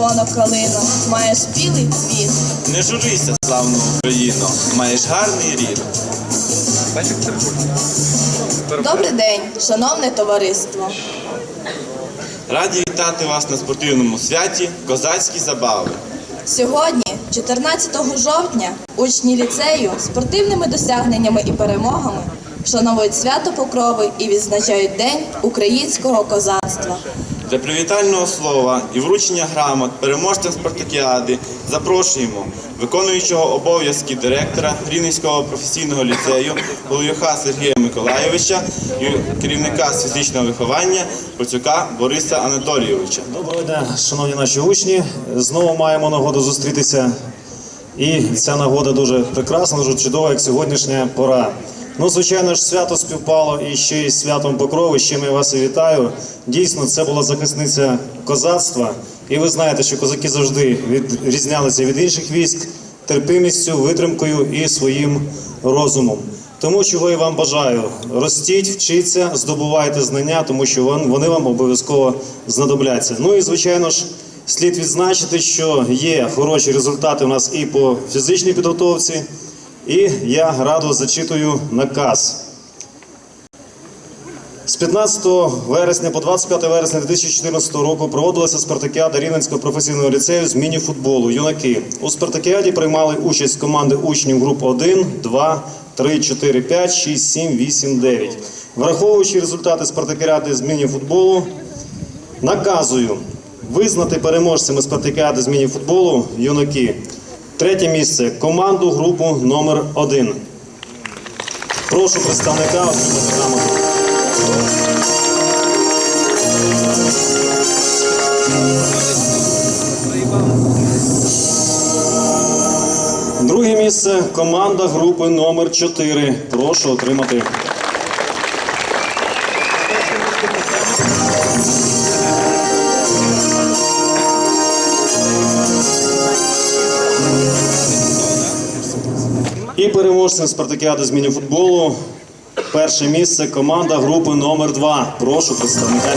червону калину, маєш білий цвіт. Не журися, славну Україно, маєш гарний рід. Добрий день, шановне товариство. Раді вітати вас на спортивному святі Козацькі забави. Сьогодні, 14 жовтня, учні ліцею спортивними досягненнями і перемогами вшановують свято Покрови і відзначають День українського козацтва. Для привітального слова і вручення грамот переможцям спартакіади запрошуємо виконуючого обов'язки директора Рівненського професійного ліцею Голов'яха Сергія Миколайовича і керівника з фізичного виховання Процюка Бориса Анатолійовича. Доброго дня, шановні наші учні. Знову маємо нагоду зустрітися. І ця нагода дуже прекрасна, дуже чудова, як сьогоднішня пора. Ну, звичайно ж, свято співпало і ще й святом Покрови, з чим я вас і вітаю. Дійсно, це була захисниця козацтва. І ви знаєте, що козаки завжди відрізнялися від інших військ терпимістю, витримкою і своїм розумом. Тому чого я вам бажаю, ростіть, вчіться, здобувайте знання, тому що вон- вони вам обов'язково знадобляться. Ну і звичайно ж, слід відзначити, що є хороші результати у нас і по фізичній підготовці, і я радо зачитую наказ. З 15 вересня по 25 вересня 2014 року проводилася спартакіада Рівненського професійного ліцею з міні-футболу «Юнаки». У спартакіаді приймали участь команди учнів груп 1, 2, 3, 4, 5, 6, 7, 8, 9. Враховуючи результати спартакіади з міні-футболу, наказую визнати переможцями спартакіади з міні-футболу «Юнаки». Третє місце команду групу номер 1. Прошу представника отримати грамоту. Друге місце команда групи номер 4. Прошу отримати. Переможцем спартакіади з мініфутболу. Перше місце команда групи номер 2. Прошу представника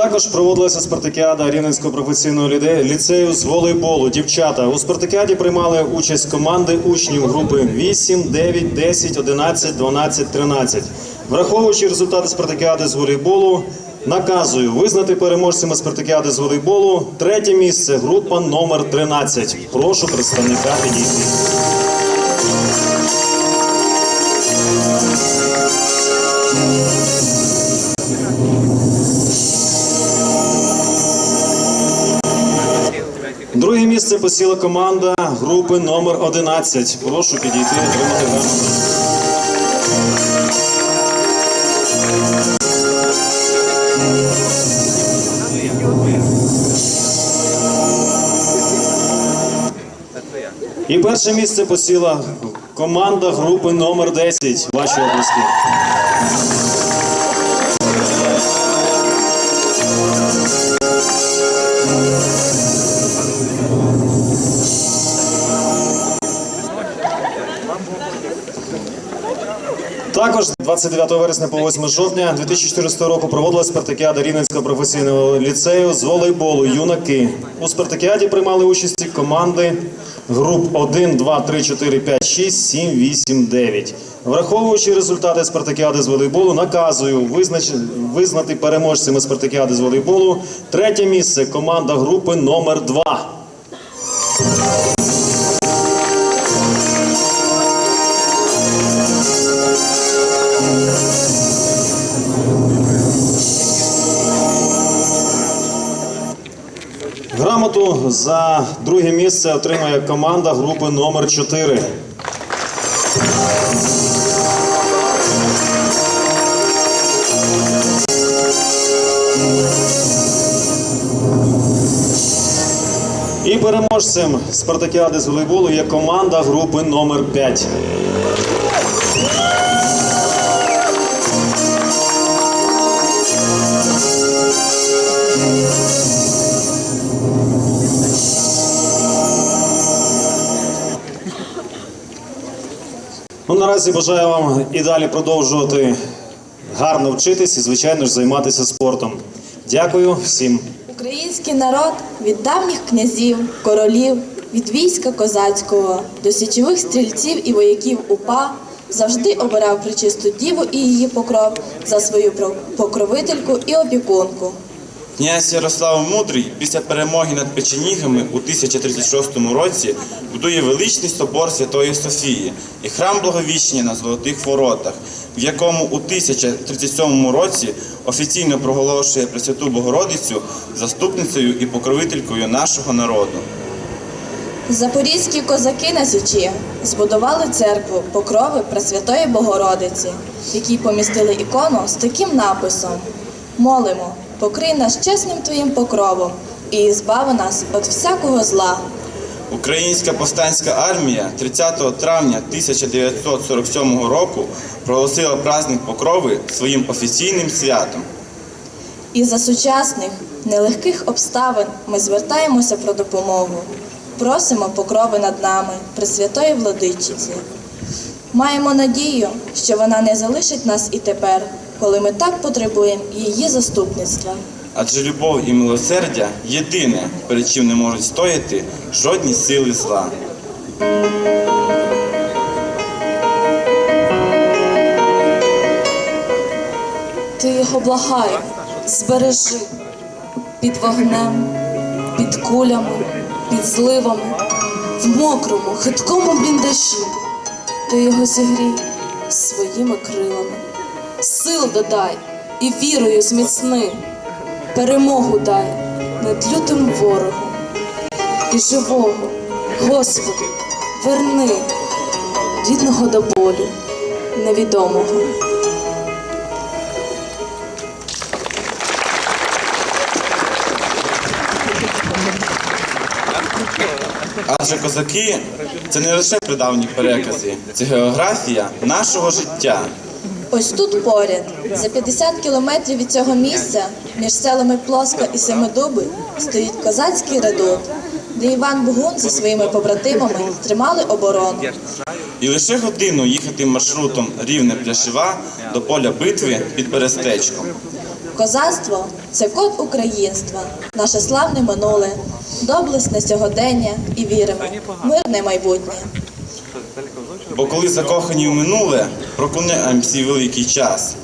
також проводилася спартакіада Рівненського професійного ліцею з волейболу. Дівчата у спартакіаді приймали участь команди учнів групи 8, 9, 10, 11, 12, 13. Враховуючи результати спартакіади з волейболу, наказую визнати переможцями спартакіади з волейболу третє місце група номер 13. Прошу представника підійти. Місце посіла команда групи номер 11. Прошу підійти отримати грамоту. І перше місце посіла команда групи номер 10. Ваші обласки. Також 29 вересня по 8 жовтня 2014 року проводилась спартакіада Рівненського професійного ліцею з волейболу юнаки. У спартакіаді приймали участь команди груп 1, 2, 3, 4, 5, 6, 7, 8, 9. Враховуючи результати спартакіади з волейболу, наказую визнати переможцями спартакіади з волейболу третє місце команда групи номер 2. Грамоту за друге місце отримає команда групи номер 4. І переможцем спартакіади з волейболу є команда групи номер 5. Наразі бажаю вам і далі продовжувати гарно вчитись і, звичайно ж, займатися спортом. Дякую всім. Український народ від давніх князів, королів, від війська козацького до січових стрільців і вояків УПА завжди обирав причисту діву і її покров за свою покровительку і опікунку. Князь Ярослав Мудрий після перемоги над печенігами у 1036 році будує величний собор Святої Софії і храм Благовіщення на Золотих Воротах, в якому у 1037 році офіційно проголошує Пресвяту Богородицю заступницею і покровителькою нашого народу. Запорізькі козаки на Січі збудували церкву Покрови Пресвятої Богородиці, в якій помістили ікону з таким написом: Молимо, покрий нас чесним твоїм покровом і збави нас від всякого зла. Українська повстанська армія 30 травня 1947 року проголосила праздник Покрови своїм офіційним святом. І за сучасних нелегких обставин ми звертаємося про допомогу. Просимо покрови над нами, Пресвятої Владичиці. Маємо надію, що вона не залишить нас і тепер, коли ми так потребуємо її заступництва. Адже любов і милосердя єдине, перед чим не можуть стояти жодні сили зла. Ти його благай, збережи під вогнем, під кулями, під зливами, в мокрому, хиткому бліндажі. Ти його зігрій своїми крилами. Сил додай і вірою зміцни, перемогу дай над лютим ворогом. І живого, Господи, верни рідного до болю, невідомого. Адже козаки це не лише придавні перекази, це географія нашого життя. Ось тут поряд, за 50 кілометрів від цього місця, між селами Плоска і Семидуби, стоїть козацький редут, де Іван Бугун зі своїми побратимами тримали оборону. І лише годину їхати маршрутом рівне пляшева до поля битви під Берестечком. Козацтво це код українства, наше славне минуле, доблесне сьогодення і віримо, мирне майбутнє. Бо коли закохані в минуле, прокуне цей великий час.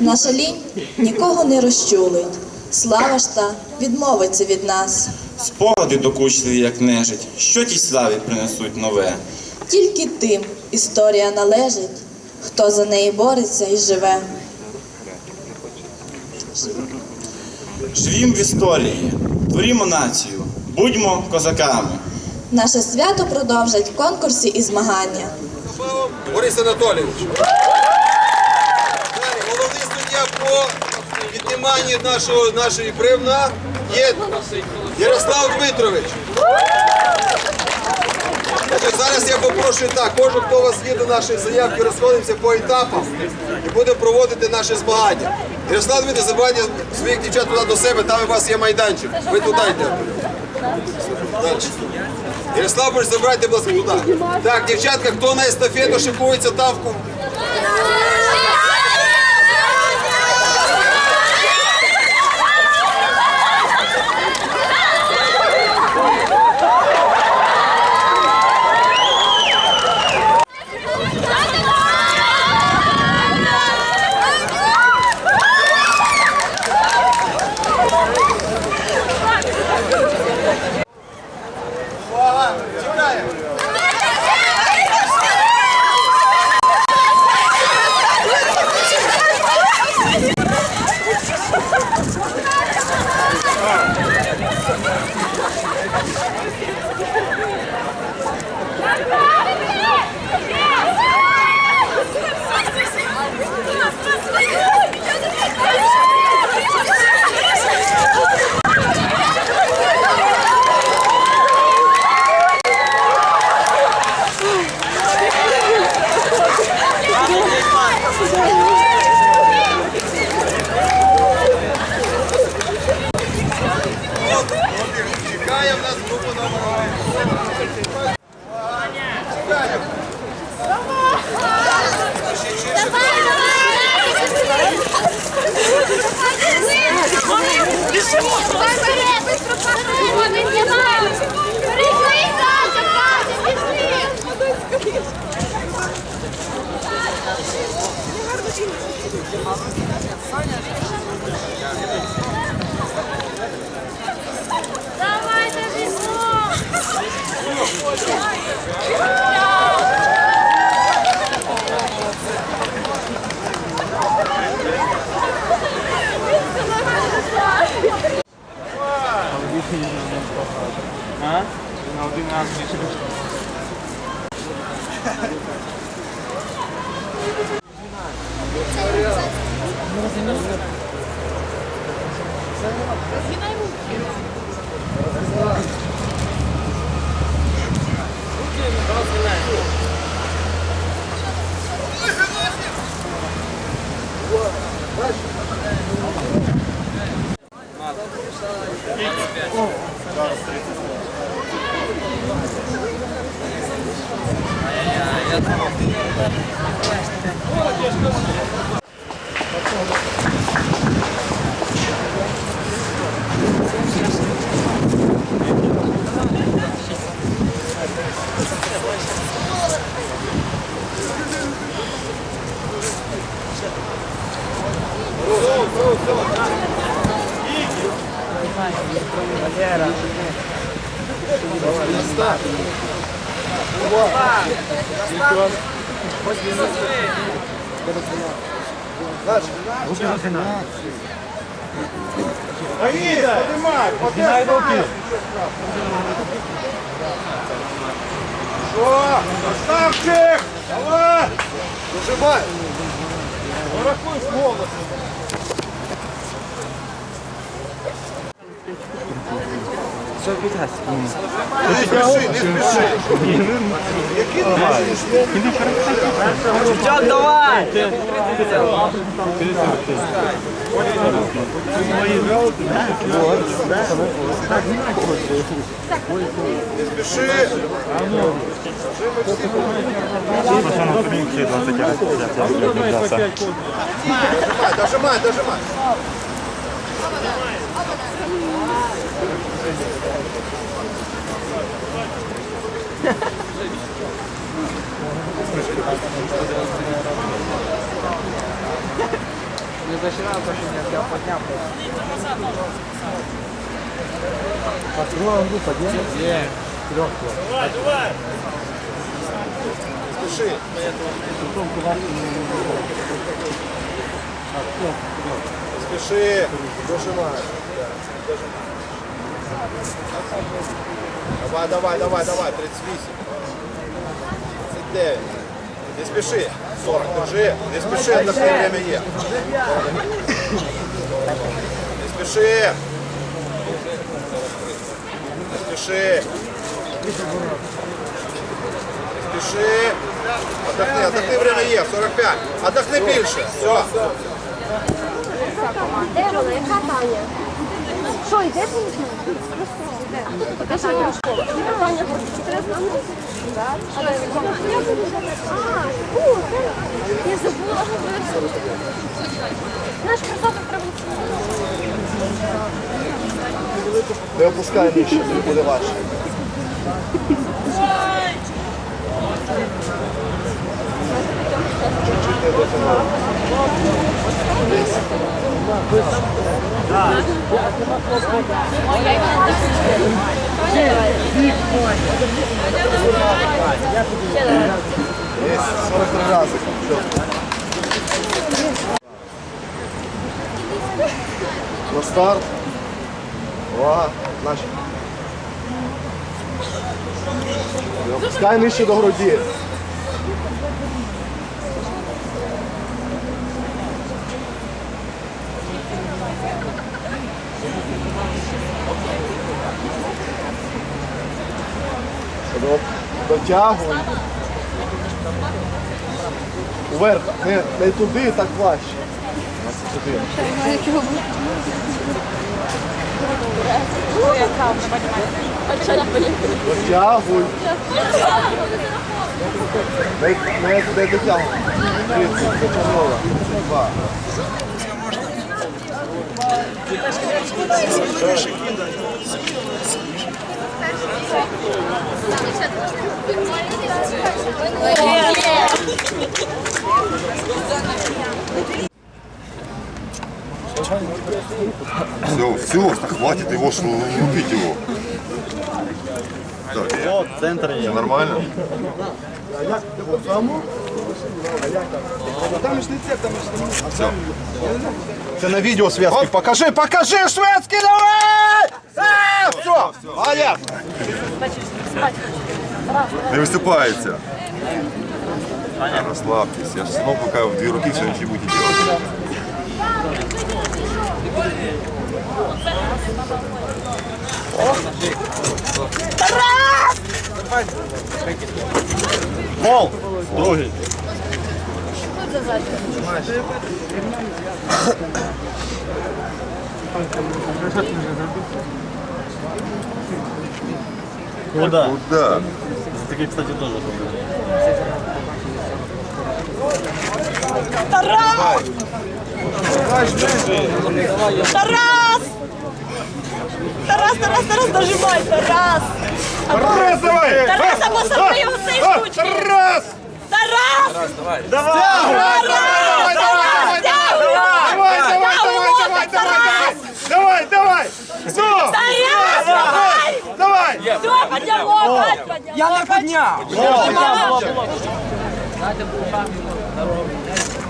Наша лінь нікого не розчулить. Слава ж та відмовиться від нас. Спогади докучливі, як нежить, що тій славі принесуть нове. Тільки тим історія належить, хто за неї бореться і живе. Живім в історії, творімо націю, будьмо козаками. Наше свято продовжать конкурси і змагання. Борис Анатолійович. Далі, головний суддя по відніманні нашого, нашої бревна є Ярослав Дмитрович. Зараз я попрошу так, кожен, хто у вас є до нашої заявки, розходимося по етапам і буде проводити наші змагання. Ярослав Дмитрович, забирайте своїх дівчат туди до себе, там у вас є майданчик. Ви туди йдете. Далі. Ярослав Борисович, забирайте, будь ласка, туди. Так, дівчатка, хто на естафету шикується там Давайте бігом! Красавчик! Давай! Дожимай! Рахуй з голосом. Не спіши, не спіши. Які Не спіши. Дожимай, дожимай, дожимай. Не зачинал, потому что я тебя поднял. Открываем руку, поднял? Где? Трех. Давай, давай! Спеши. Бутылку вам не Спеши, дожимай. Давай, давай, давай, давай. 38. 39. Не спіши. 40. Держи. Не спіши, отдохни, время є. Не спіши. Не спіши. Не спіши. Отдохни, отдохни, время є. 45. Отдохни більше. Все. Вона? Яка Таня? Що, йде школа? Три з? Я забула. Наш присадок треба Не опускай нижче, не буде важче. Есть 43 раза. На старт. Увага, значить. Не нижче до груді. Дотягуй. Уверх, не, не туди, так важче. Дотягуй. Не, не, не дотягуй. 30, Чорнова, 32. Все, все, хватит его, что убить его. Так, вот, центр Все нормально? Там там ж на видео связки. Покажи, покажи шведський, давай! А, все, понятно. Не висипається. Расслабьтесь, я ж снова пока в две руки все ничего будете делать. Тарас! Пол! Другий за. Куда? Куда? Такие, кстати, тоже. Тарас! Тарас! Тарас, Тарас, Тарас, дожимай, Тарас! Тарас, давай! Тарас, а мы собрали его с этой штучки! Тарас! Раз! Тарас! Давай, давай, давай, давай, давай, давай, давай, давай, давай, давай, все, Тарас, давай! давай, Все, поднял, бать, поднял. Я не поднял!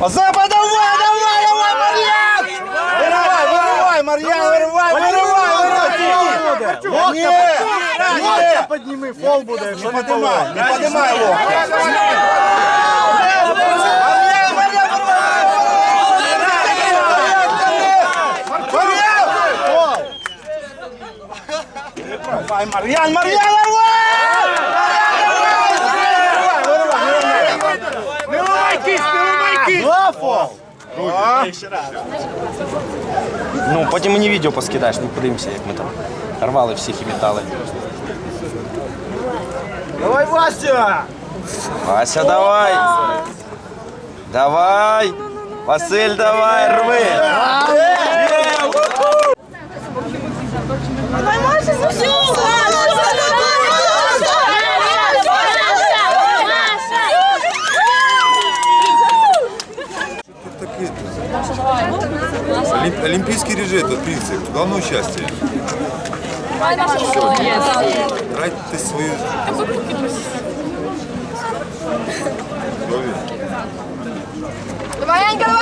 Запад, давай, давай, давай, Марьян! Вырывай, вырывай, Марьян, вырывай, вырывай, локтя, локтя, локтя подніми, фол буде, якщо не подимай, не подимай локтя. Давай, Мар'ян, Мар'ян, Мар'ян! Не ламай кість, не ламай кість! Два фол! Ну, потім мені відео поскидаєш, ми подивимося, як ми там рвали всіх і метали. Давай, Вася! Вася, давай! Давай! Василь, давай, рви! Олимп- Олимпийский режим, это принцип. Главное участие. Тратьте свою... Давай, Анька,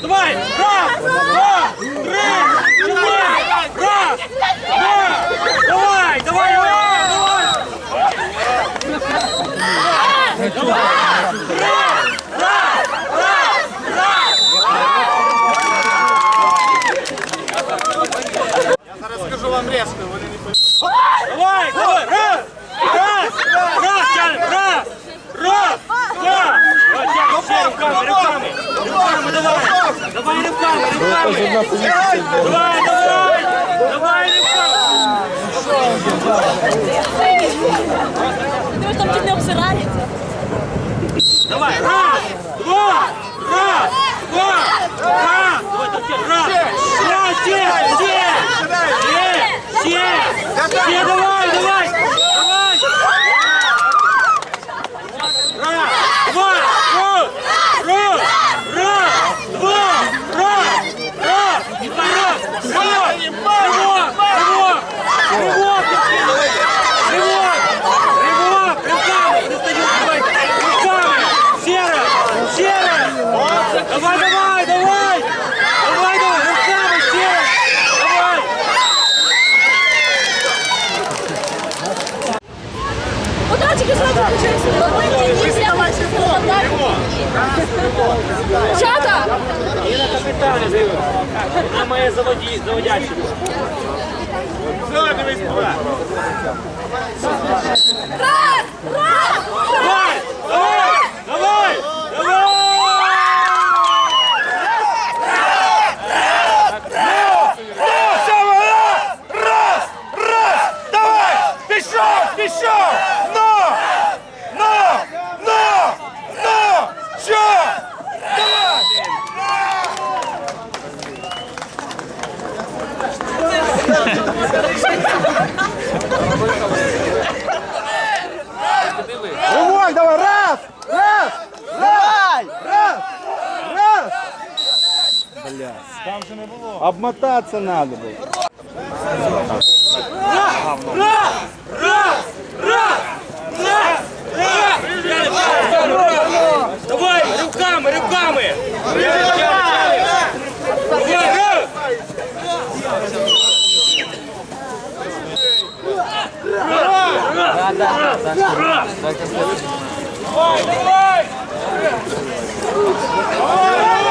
Давай! Раз! Два! Давай, давай, давай, Ти ж там чуть не обсирається. Давай, раз, два, раз, два. Вона має заводі, заводячу. Все, дивись туди. Раз! Раз! Давай! Бля. Там же не було. Обмотатися треба було. Раз! Раз! Раз! Раз! Раз! Раз! Давай, руками, руками! Да, да, да. Давай, давай! Давай!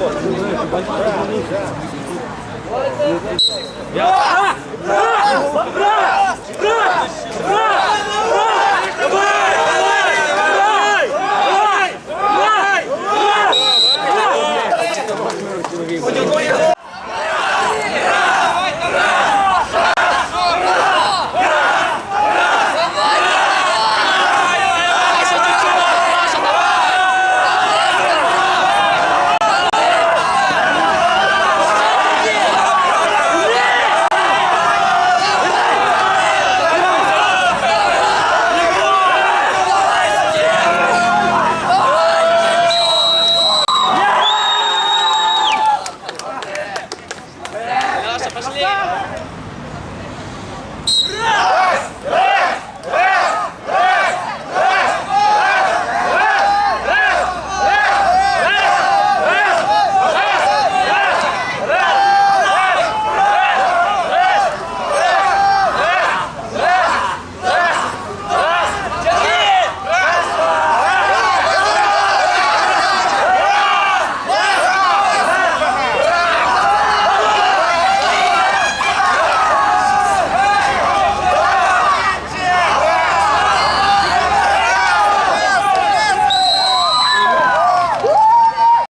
Раз! Раз! Раз! Раз! Раз!